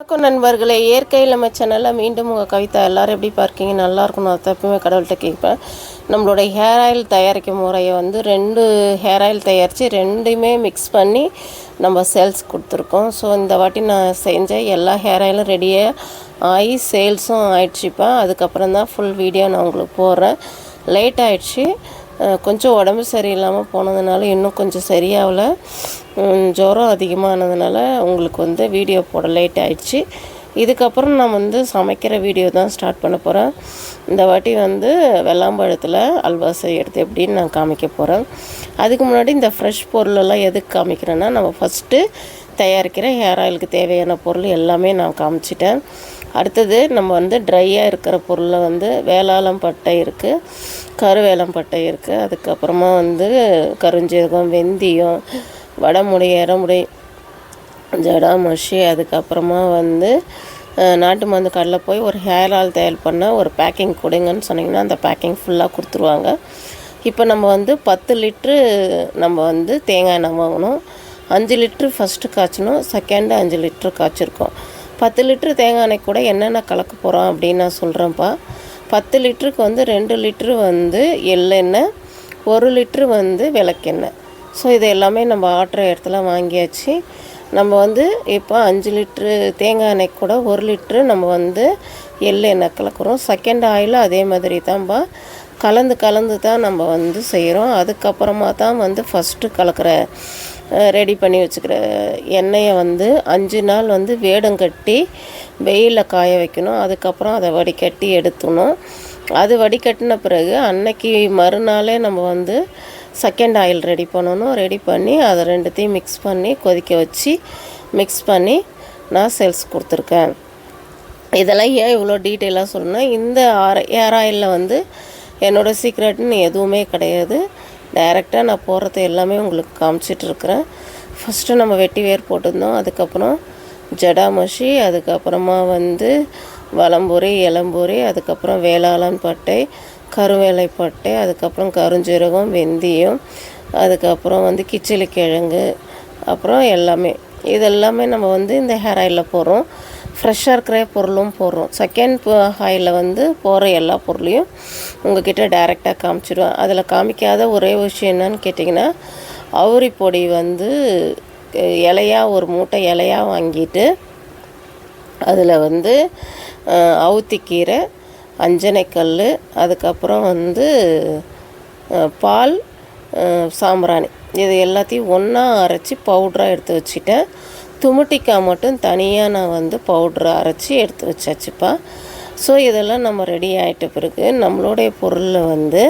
வணக்கம் நண்பர்களே. இயற்கையில் நம்ம சேனலில் மீண்டும் உங்கள் கவிதா எல்லோரும் எப்படி பார்க்கீங்க? நல்லா இருக்கணும். அதை தப்புமே கடவுள்கிட்ட கேட்பேன். நம்மளோட ஹேர் ஆயில் தயாரிக்கும் முறையை வந்து ரெண்டு ஹேர் ஆயில் தயாரித்து ரெண்டுமே மிக்ஸ் பண்ணி நம்ம சேல்ஸ் கொடுத்துருக்கோம். ஸோ இந்த வாட்டி நான் செஞ்ச எல்லா ஹேர் ஆயிலும் ரெடியாக ஆகி சேல்ஸும் ஆயிடுச்சுப்பேன் அதுக்கப்புறம் தான் ஃபுல் வீடியோ நான் உங்களுக்கு போடுறேன். லேட் ஆயிடுச்சு. கொஞ்சம் உடம்பு சரியில்லாமல் போனதுனால இன்னும் கொஞ்சம் சரியாகல. உம், ஜுரம் அதிகமானதுனால உங்களுக்கு வந்து வீடியோ போட லேட் ஆயிடுச்சு. இதுக்கப்புறம் நான் வந்து சமைக்கிற வீடியோ தான் ஸ்டார்ட் பண்ண போகிறேன் இந்த வாட்டி வந்து வெள்ளாம்பழத்தில் அல்வா செய்கிறது எப்படின்னு நான் காமிக்க போகிறேன் அதுக்கு முன்னாடி இந்த ஃப்ரெஷ் பொருளெல்லாம் எதுக்கு காமிக்கிறேன்னா நம்ம ஃபஸ்ட்டு தயாரிக்கிற ஹேர் ஆயிலுக்கு தேவையான பொருள் எல்லாமே நான் காமிச்சிட்டேன். அடுத்தது நம்ம வந்து ட்ரையாக இருக்கிற பொருளை வந்து வேளாளம் பட்டை இருக்குது கருவேலம் பட்டை இருக்குது அதுக்கப்புறமா வந்து கருஞ்சீரகம் வெந்தயம் வடமுடி இரமுடி ஜடாமஷி அதுக்கப்புறமா வந்து நாட்டு மருந்து கடையில் போய் ஒரு ஹேர் ஆயில் தயார் பண்ண ஒரு பேக்கிங் கொடுங்கன்னு சொன்னிங்கன்னா அந்த பேக்கிங் ஃபுல்லாக கொடுத்துருவாங்க. இப்போ நம்ம வந்து பத்து லிட்ரு நம்ம வந்து தேங்காய் எண்ணெய் வாங்கணும். அஞ்சு லிட்ரு ஃபஸ்ட்டு காய்ச்சணும் செகண்டு அஞ்சு லிட்ரு காய்ச்சிருக்கோம். பத்து லிட்ரு தேங்காய் எண்ணெய் கூட என்னென்ன கலக்க போகிறோம் அப்படின்னு நான் சொல்கிறேன்ப்பா பத்து லிட்டருக்கு வந்து ரெண்டு லிட்ரு வந்து எள்ளெண்ணெய் ஒரு லிட்ரு வந்து விளக்கெண்ணெய். ஸோ இது எல்லாமே நம்ம ஆட்டுற இடத்துல வாங்கியாச்சு. நம்ம வந்து இப்போ அஞ்சு லிட்ரு தேங்காய் எண்ணெய் கூட ஒரு லிட்ரு நம்ம வந்து எள்ளெண்ணெய் கலக்கிறோம். செகண்ட் ஆயிலும் அதே மாதிரி தான்ப்பா கலந்து கலந்து தான் நம்ம வந்து செய்கிறோம் அதுக்கப்புறமா தான் வந்து ஃபஸ்ட்டு கலக்கிற ரெடி பண்ணி வச்சுக்கிற எண்ணெயை வந்து அஞ்சு நாள் வந்து வேடம் கட்டி வெயிலில் காய வைக்கணும். அதுக்கப்புறம் அதை வடிகட்டி எடுத்துணும். அது வடிகட்டின பிறகு அன்னைக்கு மறுநாளே நம்ம வந்து செகண்ட் ஆயில் ரெடி பண்ணணும். ரெடி பண்ணி அதை ரெண்டுத்தையும் மிக்ஸ் பண்ணி கொதிக்க வச்சு மிக்ஸ் பண்ணி நான் சேல்ஸ் கொடுத்துருக்கேன். இதெல்லாம் ஏன் இவ்வளோ டீட்டெயிலாக சொல்லணும்னா இந்த ஆர ஏர் ஆயிலில் வந்து என்னோடய சீக்ரெட்னு எதுவுமே கிடையாது. டைரெக்டாக நான் போடுறது எல்லாமே உங்களுக்கு காமிச்சிட்ருக்குறேன் ஃபஸ்ட்டு நம்ம வெட்டி வேர் போட்டிருந்தோம். அதுக்கப்புறம் ஜடாமஷி அதுக்கப்புறமா வந்து வலம்புரி இளம்புரி அதுக்கப்புறம் வேளாளன் பட்டை கருவேலை பட்டை அதுக்கப்புறம் கருஞ்சீரகம் வெந்தயம் அதுக்கப்புறம் வந்து கிச்சிலி கிழங்கு அப்புறம் எல்லாமே. இதெல்லாமே நம்ம வந்து இந்த ஹேர் ஆயிலில் போடுறோம். ஃப்ரெஷ்ஷாக இருக்கிற பொருளும் போடுறோம். செகண்ட் ஹாயில் வந்து போகிற எல்லா பொருளையும் உங்ககிட்ட டைரெக்டாக காமிச்சிடுவேன் அதில் காமிக்காத ஒரே விஷயம் என்னன்னு கேட்டிங்கன்னா அவுரி பொடி வந்து இலையாக ஒரு மூட்டை இலையாக வாங்கிட்டு அதில் வந்து அவுத்திக்கீரை அஞ்சனைக்கல் அதுக்கப்புறம் வந்து பால் சாம்பிராணி. இது எல்லாத்தையும் ஒன்றா அரைச்சி பவுட்ராக எடுத்து வச்சுட்டேன் துமுட்டிக்காய் மட்டும் தனியாக நான் வந்து பவுட்ரு அரைச்சி எடுத்து வச்சாச்சுப்பா. ஸோ இதெல்லாம் நம்ம ரெடி ஆகிட்ட பிறகு நம்மளுடைய பொருளில் வந்து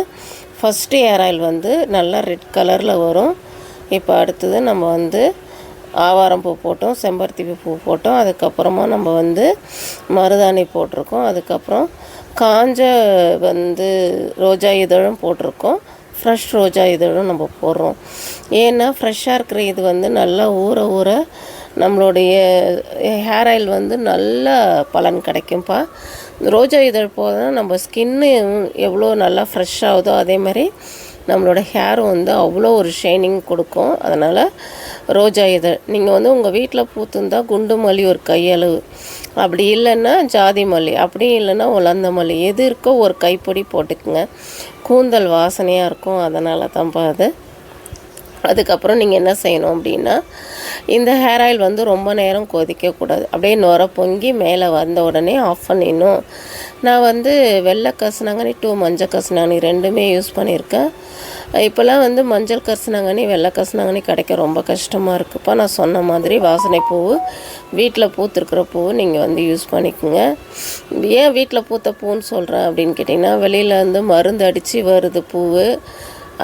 ஃபஸ்ட்டு ஏர் ஆயில் வந்து நல்லா ரெட் கலரில் வரும். இப்போ அடுத்தது நம்ம வந்து ஆவாரம் பூ போட்டோம் செம்பருத்தி பூ போட்டோம். அதுக்கப்புறமா நம்ம வந்து மருதாணி போட்டிருக்கோம். அதுக்கப்புறம் காஞ்ச வந்து ரோஜா இதழும் போட்டிருக்கோம். ஃப்ரெஷ் ரோஜா இதழும் நம்ம போடுறோம். ஏன்னா ஃப்ரெஷ்ஷாக இருக்கிற இது வந்து நல்லா ஊற ஊற நம்மளுடைய ஹேர் ஆயில் வந்து நல்ல பலன் கிடைக்கும்ப்பா. ரோஜா இதழ் போதும் நம்ம ஸ்கின்னு எவ்வளோ நல்லா ஃப்ரெஷ் ஆகுதோ அதே மாதிரி நம்மளோட ஹேரும் வந்து அவ்வளோ ஒரு ஷைனிங் கொடுக்கும். அதனால் ரோஜா இதழ் நீங்கள் வந்து உங்கள் வீட்டில் பூத்துருந்தா குண்டு மல்லி ஒரு கையளவு. அப்படி இல்லைன்னா ஜாதி மல்லி அப்படி இல்லைன்னா உலந்த மல்லி எது இருக்கோ ஒரு கைப்பொடி போட்டுக்குங்க. கூந்தல் வாசனையாக இருக்கும் அதனால தான்ப்பா அது. அதுக்கப்புறம் நீங்கள் என்ன செய்யணும் அப்படின்னா இந்த ஹேர் ஆயில் வந்து ரொம்ப நேரம் கொதிக்கக்கூடாது அப்படியே நுர பொங்கி மேலே வந்த உடனே ஆஃப் பண்ணிடணும். நான் வந்து வெள்ளை கசுனாங்கனி டூ மஞ்சள் கசுனாங்கனி ரெண்டுமே யூஸ் பண்ணியிருக்கேன். இப்போல்லாம் வந்து மஞ்சள் கசுனாங்கனி வெள்ளை கசுனாங்கனி கிடைக்க ரொம்ப கஷ்டமாக இருக்குப்பா நான் சொன்ன மாதிரி வாசனை பூ வீட்டில் பூத்திருக்கிற பூ நீங்கள் வந்து யூஸ் பண்ணிக்கோங்க. ஏன் வீட்டில் பூத்த பூன்னு சொல்கிறேன் அப்படின்னு கேட்டிங்கன்னா வெளியில் வந்து மருந்து அடித்து வருது பூ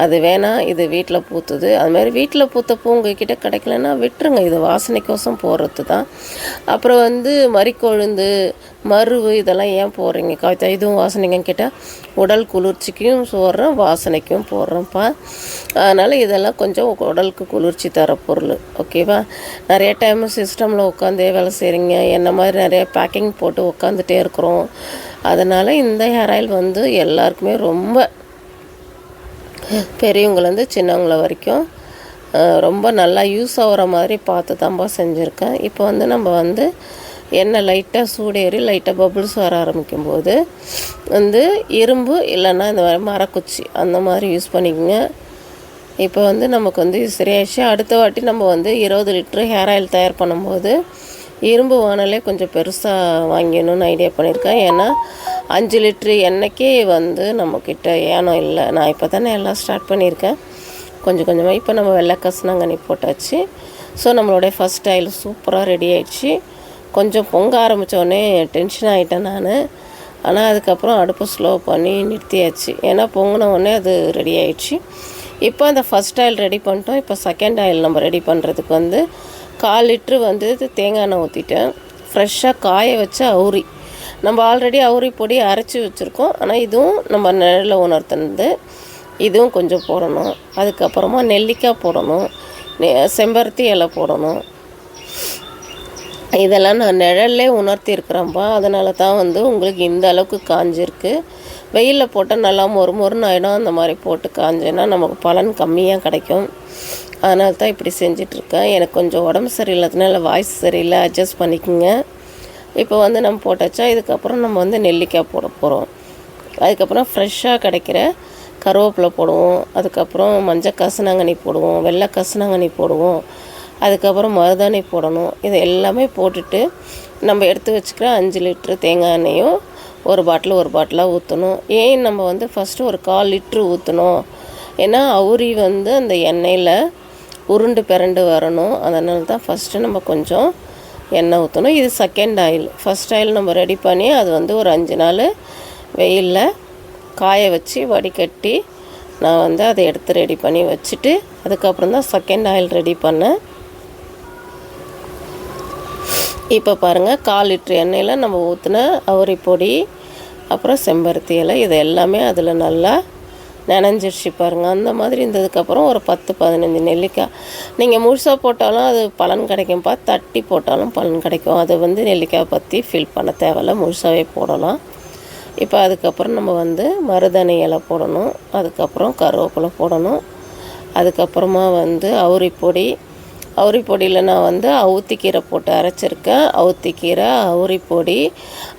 அது வேணாம் இது வீட்டில் பூத்துது. அதுமாதிரி வீட்டில் பூத்த பூ உங்ககிட்ட கிடைக்கலன்னா விட்டுருங்க. இது வாசனைக்கோசம் போடுறது தான். அப்புறம் வந்து மறிக்கொழுந்து மருவு இதெல்லாம் ஏன் போடுறீங்க? கவிதா இதுவும் வாசனைங்கன்னு கேட்டால் உடல் குளிர்ச்சிக்கும் போடுறோம் வாசனைக்கும் போடுறோம்ப்பா. அதனால் இதெல்லாம் கொஞ்சம் உடலுக்கு குளிர்ச்சி தர பொருள். ஓகேவா நிறைய டைம் சிஸ்டமில் உட்காந்தே வேலை செய்கிறீங்க என்ன மாதிரி நிறைய பேக்கிங் போட்டு உட்காந்துட்டே இருக்கிறோம். அதனால் இந்த ஹேர் ஆயில் வந்து எல்லாருக்குமே ரொம்ப பெரியவங்கலேருந்து சின்னவங்கள வரைக்கும் ரொம்ப நல்லா யூஸ் ஆகிற மாதிரி பார்த்து தான்ப்பா செஞ்சுருக்கேன். இப்போ வந்து நம்ம வந்து எண்ணெய் லைட்டாக சூடேறி லைட்டாக பபுள்ஸ் வர ஆரம்பிக்கும் போது வந்து இரும்பு இல்லைன்னா இந்த மாதிரி மரக்குச்சி அந்த மாதிரி யூஸ் பண்ணிக்கோங்க. இப்போ வந்து நமக்கு வந்து சரியாயிடுச்சு. அடுத்த வாட்டி நம்ம வந்து இருபது லிட்ரு ஹேர் ஆயில் தயார் பண்ணும்போது இரும்பு வானலே கொஞ்சம் பெருசாக வாங்கிடணும்னு ஐடியா பண்ணியிருக்கேன் ஏன்னா அஞ்சு லிட்ரு எண்ணெய்க்கே வந்து நம்மக்கிட்ட ஏனம் இல்லை. நான் இப்போ தானே எல்லாம் ஸ்டார்ட் பண்ணியிருக்கேன். கொஞ்சம் கொஞ்சமாக இப்போ நம்ம வெள்ளை கசுனாங்கண்ணி போட்டாச்சு. ஸோ நம்மளுடைய ஃபஸ்ட் ஆயில் சூப்பராக ரெடி ஆயிடுச்சு. கொஞ்சம் பொங்க ஆரம்பித்தோடனே டென்ஷன் ஆகிட்டேன் நான். ஆனால் அதுக்கப்புறம் அடுப்பு ஸ்லோ பண்ணி நிறுத்தியாச்சு. ஏன்னா பொங்கின உடனே அது ரெடி ஆயிடுச்சு. இப்போ அந்த ஃபஸ்ட் ஆயில் ரெடி பண்ணிட்டோம். இப்போ செகண்ட் ஆயில் நம்ம ரெடி பண்ணுறதுக்கு வந்து கால் லிட்ரு வந்து தேங்காய் எண்ணெய் ஊற்றிட்டேன் ஃப்ரெஷ்ஷாக காய வச்ச அவுரி. நம்ம ஆல்ரெடி அவுரி பொடி அரைச்சி வச்சுருக்கோம். ஆனால் இதுவும் நம்ம நிழலில் உணர்த்தினது. இதுவும் கொஞ்சம் போடணும். அதுக்கப்புறமா நெல்லிக்காய் போடணும். செம்பருத்தி இலை போடணும். இதெல்லாம் நான் நிழல்லே உணர்த்தியிருக்கிறேன்ப்பா அதனால தான் வந்து உங்களுக்கு இந்த அளவுக்கு காஞ்சிருக்கு. வெயிலில் போட்டால் நல்லா மொறு மொறுன்னு ஆகிடும் அந்த மாதிரி போட்டு காஞ்சேன்னா நமக்கு பலன் கம்மியாக கிடைக்கும். அதனால தான் இப்படி செஞ்சிட்ருக்கேன் எனக்கு கொஞ்சம் உடம்பு சரியில்லாதனால வாய்ஸ் சரியில்லை. அட்ஜஸ்ட் பண்ணிக்கோங்க. இப்போ வந்து நம்ம போட்டாச்சா இதுக்கப்புறம் நம்ம வந்து நெல்லிக்காய் போட போகிறோம் அதுக்கப்புறம் ஃப்ரெஷ்ஷாக கிடைக்கிற கருவேப்பிலை போடுவோம். அதுக்கப்புறம் மஞ்சள் கசனாங்கண்ணி போடுவோம். வெள்ளை கசனாங்கண்ணி போடுவோம். அதுக்கப்புறம் மருதாணி போடணும். இது எல்லாமே போட்டுட்டு நம்ம எடுத்து வச்சுக்கிற அஞ்சு லிட்ரு தேங்காய் எண்ணெயும் ஒரு பாட்டில் ஒரு பாட்டிலாக ஊற்றணும் ஏன் நம்ம வந்து ஃபஸ்ட்டு ஒரு கால் லிட்ரு ஊற்றணும் ஏன்னா அவுரி வந்து அந்த எண்ணெயில் உருண்டு பிறண்டு வரணும். அதனால தான் ஃபஸ்ட்டு நம்ம கொஞ்சம் எண்ணெய் ஊற்றணும் இது செகண்ட் ஆயில் ஃபஸ்ட் ஆயில் நம்ம ரெடி பண்ணி அது வந்து ஒரு அஞ்சு நாள் வெயிலில் காய வச்சு வடிகட்டி நான் வந்து அதை எடுத்து ரெடி பண்ணி வச்சுட்டு அதுக்கப்புறம் தான் செகண்ட் ஆயில் ரெடி பண்ணேன். இப்போ பாருங்கள் கால் லிட்ரு எண்ணெயில் நம்ம ஊற்றின அவரி பொடி அப்புறம் செம்பருத்தி இலை இது எல்லாமே அதில் நல்லா நனைஞ்சிருச்சு பாருங்கள் அந்த மாதிரி இருந்ததுக்கப்புறம் ஒரு பத்து பதினஞ்சு நெல்லிக்காய். நீங்கள் முழுசாக போட்டாலும் அது பலன் கிடைக்கும்ப்பா தட்டி போட்டாலும் பலன் கிடைக்கும். அது வந்து நெல்லிக்காய் பற்றி ஃபில் பண்ண தேவையில்ல. முழுசாகவே போடலாம். இப்போ அதுக்கப்புறம் நம்ம வந்து மருதனை இலை போடணும். அதுக்கப்புறம் கருவேப்பிலை போடணும். அதுக்கப்புறமா வந்து அவுரிப்பொடி. அவுரிப்பொடியில் நான் வந்து அவுத்திக்கீரை போட்டு அரைச்சிருக்கேன். அவுத்திக்கீரை அவுரிப்பொடி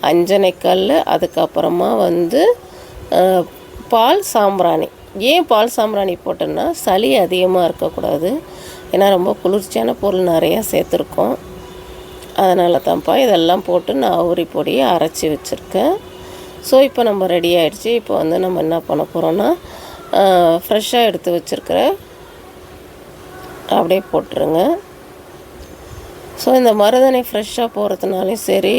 அஞ்சனைக்கல் அதுக்கப்புறமா வந்து பால் சாம்பிராணி. ஏன் பால் சாம்பிராணி போட்டேன்னா சளி அதிகமாக இருக்கக்கூடாது. ஏன்னா ரொம்ப குளிர்ச்சியான பொருள் நிறையா சேர்த்துருக்கோம். அதனால தான்ப்பா இதெல்லாம் போட்டு நான் அவுரி பொடியை அரைச்சி வச்சுருக்கேன். ஸோ இப்போ நம்ம ரெடி ஆகிடுச்சு இப்போ வந்து நம்ம என்ன பண்ண போகிறோன்னா ஃப்ரெஷ்ஷாக எடுத்து வச்சுருக்கிற அப்படியே போட்டுருங்க. ஸோ இந்த மருதாணி ஃப்ரெஷ்ஷாக போகிறதுனாலையும் சரி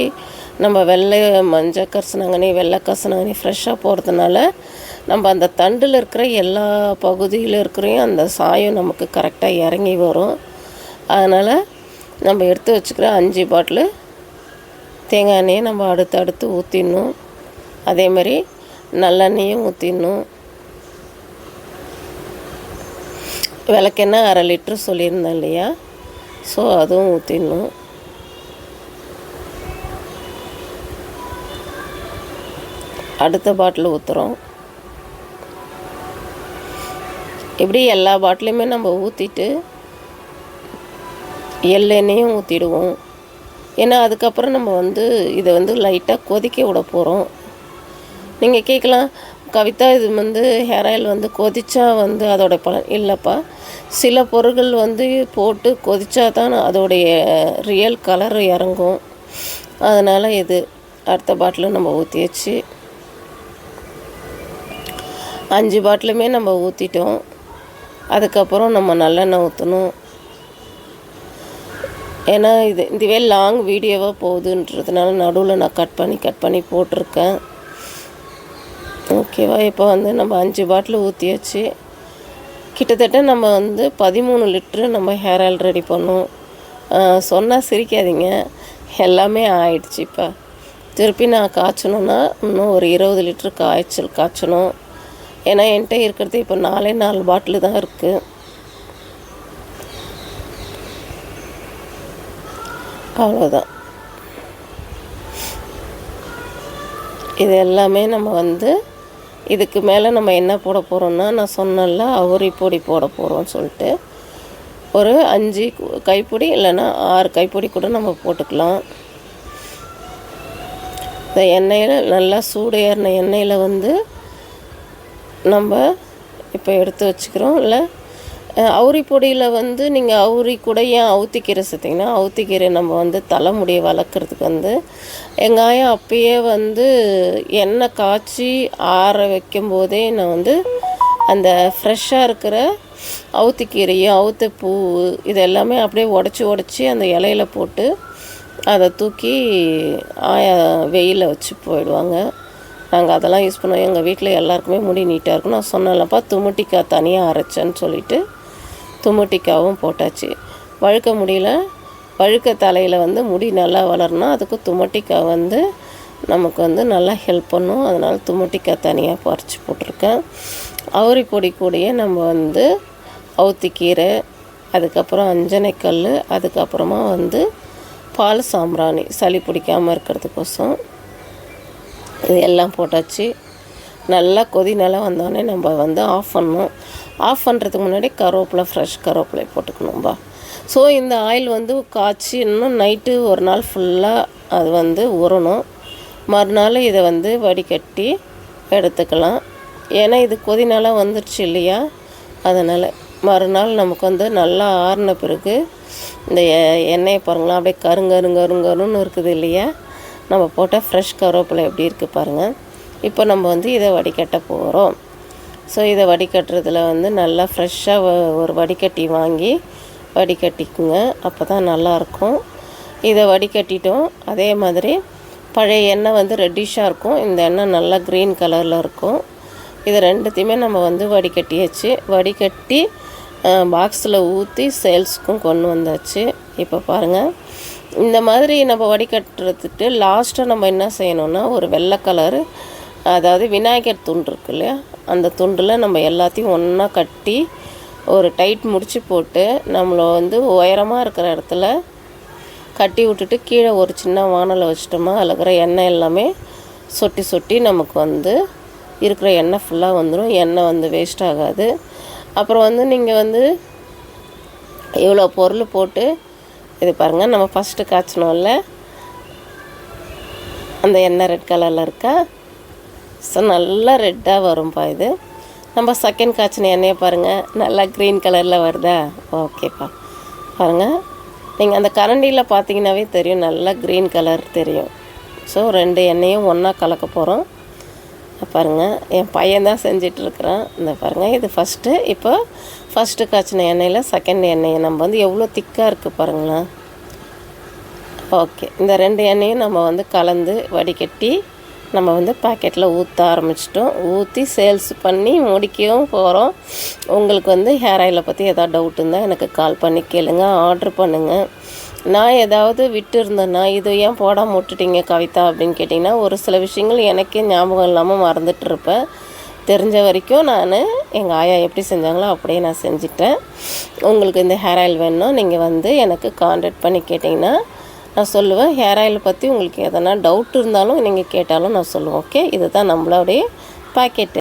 நம்ம வெள்ளை மஞ்சள் கரிசனாங்கண்ணி வெள்ளை கரிசனாங்கண்ணி ஃப்ரெஷ்ஷாக போகிறதுனால நம்ம அந்த தண்டில் இருக்கிற எல்லா பகுதியில் இருக்கிறையும் அந்த சாயம் நமக்கு கரெக்டாக இறங்கி வரும். அதனால் நம்ம எடுத்து வச்சுக்கிற அஞ்சு பாட்டில் தேங்காய் எண்ணெயை நம்ம அடுத்து அடுத்து ஊற்றிடணும் அதே மாதிரி நல்லெண்ணெயும் ஊற்றிடணும் விளக்கெண்ணெய் அரை லிட்ரு சொல்லியிருந்தேன் இல்லையா? ஸோ அதுவும் ஊற்றிடணும் அடுத்த பாட்டில் ஊற்றுறோம் இப்படி எல்லா பாட்டிலையுமே நம்ம ஊற்றிட்டு எள்ளெண்ணையும் ஊற்றிடுவோம் ஏன்னா அதுக்கப்புறம் நம்ம வந்து இதை வந்து லைட்டாக கொதிக்க விட போகிறோம் நீங்கள் கேட்கலாம் கவிதா இது வந்து ஹேர் ஆயில் வந்து கொதிச்சா வந்து அதோட பலன் இல்லைப்பா. சில பொருட்கள் வந்து போட்டு கொதிச்சா தான் அதோடைய ரியல் கலர் இறங்கும். அதனால் இது அடுத்த பாட்டிலும் நம்ம ஊற்றியாச்சு அஞ்சு பாட்டிலுமே நம்ம ஊற்றிட்டோம் அதுக்கப்புறம் நம்ம நல்லெண்ணெய் ஊற்றணும் ஏன்னா இது இதுவே லாங் வீடியோவாக போகுதுன்றதுனால நடுவில் நான் கட் பண்ணி கட் பண்ணி போட்டிருக்கேன். ஓகேவா இப்போ வந்து நம்ம அஞ்சு பாட்டில் ஊற்றியாச்சு கிட்டத்தட்ட நம்ம வந்து பதிமூணு லிட்ரு நம்ம ஹேர் ஆயில் ரெடி பண்ணோம். சொன்னால் சிரிக்காதீங்க. எல்லாமே ஆயிடுச்சு இப்போ. திருப்பி நான் காய்ச்சணுன்னா இன்னும் ஒரு இருபது லிட்ரு காய்ச்சல் காய்ச்சணும். ஏன்னா என்கிட்ட இருக்கிறது இப்போ நாலே நாலு பாட்டில் தான் இருக்குது அவ்வளோதான் இது எல்லாமே நம்ம வந்து இதுக்கு மேலே நம்ம என்ன போட போகிறோம்னா நான் சொன்னேன்ல அவுரி பொடி போட போகிறோம்னு சொல்லிட்டு. ஒரு அஞ்சு கைப்பொடி இல்லைன்னா ஆறு கைப்பொடி கூட நம்ம போட்டுக்கலாம். இந்த எண்ணெயில் நல்லா சூடு ஏறின எண்ணெயில் வந்து நம்ம இப்போ எடுத்து வச்சுக்கிறோம். இல்லை அவுரி பொடியில் வந்து நீங்கள் அவுரி கூட ஏன் அவுத்திக்கீரை சேர்த்திங்கன்னா அவுத்திக்கீரை நம்ம வந்து தலைமுடியை வளர்க்குறதுக்கு வந்து வெங்காயம் அப்பயே வந்து எண்ணெய் காய்ச்சி ஆற வைக்கும் போதே நான் வந்து அந்த ஃப்ரெஷ்ஷாக இருக்கிற அவுத்திக்கீரையும் அவுத்த பூ இது எல்லாமே அப்படியே உடச்சி உடச்சி அந்த இலையில போட்டு அதை தூக்கி ஆயா வெயிலில் வச்சு போயிடுவாங்க. நாங்கள் அதெல்லாம் யூஸ் பண்ணுவோம் எங்கள் வீட்டில் எல்லாருக்குமே முடி நீட்டாக இருக்கும். நான் சொன்னேன்லப்பா துமட்டிக்காய் தனியாக அரைச்சேன்னு சொல்லிட்டு துமுட்டிக்காவும் போட்டாச்சு. வழுக்க முடியல. வழுக்க தலையில் வந்து முடி நல்லா வளரணும். அதுக்கு துமட்டிக்காய் வந்து நமக்கு வந்து நல்லா ஹெல்ப் பண்ணும். அதனால் துமட்டிக்காய் தனியாக பறித்து போட்டிருக்கேன். அவரி பொடி கூடயே நம்ம வந்து அவுத்திக்கீரை அதுக்கப்புறம் அஞ்சனைக்கல் அதுக்கப்புறமா வந்து பால் சாம்பிராணி சளி பிடிக்காமல் இருக்கிறதுக்கோசம் இது எல்லாம் போட்டாச்சு. நல்லா கொதி நல்லா வந்தோடனே நம்ம வந்து ஆஃப் பண்ணணும். ஆஃப் பண்ணுறதுக்கு முன்னாடி கருவேப்பிலை ஃப்ரெஷ் கருவேப்பிலை போட்டுக்கணும்பா ஸோ இந்த ஆயில் வந்து காய்ச்சி இன்னும் நைட்டு ஒரு நாள் ஃபுல்லாக அது வந்து உரணும் மறுநாள் இதை வந்து வடிகட்டி எடுத்துக்கலாம். ஏன்னா இது கொதி நல்லா வந்துடுச்சு இல்லையா? அதனால் மறுநாள் நமக்கு வந்து நல்லா ஆறின பிறகு இந்த எண்ணெயை பாருங்களா அப்படியே கருங்கருங்கருங்கருன்னு இருக்குது இல்லையா? நம்ம போட்டால் ஃப்ரெஷ் கருவேப்பிலை எப்படி இருக்குது பாருங்கள் இப்போ நம்ம வந்து இதை வடிகட்ட போகிறோம் ஸோ இதை வடிகட்டுறதுல வந்து நல்லா ஃப்ரெஷ்ஷாக ஒரு வடிகட்டி வாங்கி வடிகட்டிக்குங்க. அப்போ தான் நல்லாயிருக்கும் இதை வடிகட்டிட்டோம். அதே மாதிரி பழைய எண்ணெய் வந்து ரெட்டிஷாக இருக்கும். இந்த எண்ணெய் நல்லா க்ரீன் கலரில் இருக்கும். இது ரெண்டுத்தையுமே நம்ம வந்து வடிகட்டியாச்சு. வடிகட்டி பாக்ஸில் ஊற்றி சேல்ஸுக்கும் கொண்டு வந்தாச்சு. இப்போ பாருங்கள் இந்த மாதிரி நம்ம வடிகட்டுறதுக்கு லாஸ்ட்டாக நம்ம என்ன செய்யணும்னா ஒரு வெள்ளை கலரு அதாவது விநாயகர் துண்டு இருக்கு இல்லையா? அந்த துண்டில் நம்ம எல்லாத்தையும் ஒன்றா கட்டி ஒரு டைட் முடிச்சு போட்டு நம்மளை வந்து உயரமாக இருக்கிற இடத்துல கட்டி விட்டுட்டு கீழே ஒரு சின்ன வானலை வச்சிட்டோமா அதில் இருக்கிற எண்ணெய் எல்லாமே சொட்டி சொட்டி நமக்கு வந்து இருக்கிற எண்ணெய் ஃபுல்லாக வந்துடும் எண்ணெய் வந்து வேஸ்ட் ஆகாது. அப்புறம் வந்து நீங்கள் வந்து இவ்வளோ பொருள் போட்டு இது பாருங்கள் நம்ம ஃபஸ்ட்டு காய்ச்சினோம்ல. அந்த எண்ணெய் ரெட் கலரில் இருக்கா? ஸோ நல்லா ரெட்டாக வரும்ப்பா இது. நம்ம செகண்ட் காய்ச்சின எண்ணெயை பாருங்கள் நல்லா க்ரீன் கலரில் வருதா? ஓகேப்பா பாருங்கள் நீங்கள் அந்த கரண்டியில் பார்த்தீங்கன்னாவே தெரியும் நல்லா க்ரீன் கலர் தெரியும். ஸோ ரெண்டு எண்ணெயும் ஒன்றா கலக்க போகிறோம் பாருங்கள் என் பையன் தான் செஞ்சிட்ருக்குறான். இந்த பாருங்கள் இது ஃபஸ்ட்டு இப்போ ஃபஸ்ட்டு காய்ச்சின எண்ணெயில் செகண்ட் எண்ணெயை நம்ம வந்து எவ்வளோ திக்காக இருக்குது பாருங்களேன். ஓகே இந்த ரெண்டு எண்ணெயும் நம்ம வந்து கலந்து வடிகட்டி நம்ம வந்து பாக்கெட்டில் ஊற்ற ஆரம்பிச்சிட்டோம். ஊற்றி சேல்ஸ் பண்ணி முடிக்கவும் போகிறோம் உங்களுக்கு வந்து ஹேர் ஆயிலை பற்றி எதாவது டவுட் இருந்தால் எனக்கு கால் பண்ணி கேளுங்க ஆர்டர் பண்ணுங்கள் நான் ஏதாவது விட்டு இருந்தேன்னா இது ஏன் போடாமல் விட்டுட்டீங்க கவிதா? அப்படின்னு கேட்டிங்கன்னா ஒரு சில விஷயங்கள் எனக்கே ஞாபகம் இல்லாமல் மறந்துட்டு இருப்பேன். தெரிஞ்ச வரைக்கும் நான் எங்கள் ஆயா எப்படி செஞ்சாங்களோ அப்படியே நான் செஞ்சுட்டேன். உங்களுக்கு இந்த ஹேர் ஆயில் வேணும்னா நீங்கள் வந்து எனக்கு கான்டாக்ட் பண்ணி கேட்டிங்கன்னா நான் சொல்லுவேன். ஹேர் ஆயில் பற்றி உங்களுக்கு எதனா டவுட் இருந்தாலும் நீங்கள் கேட்டாலும் நான் சொல்லுவேன் ஓகே இதுதான் நம்மளுடைய பாக்கெட்டு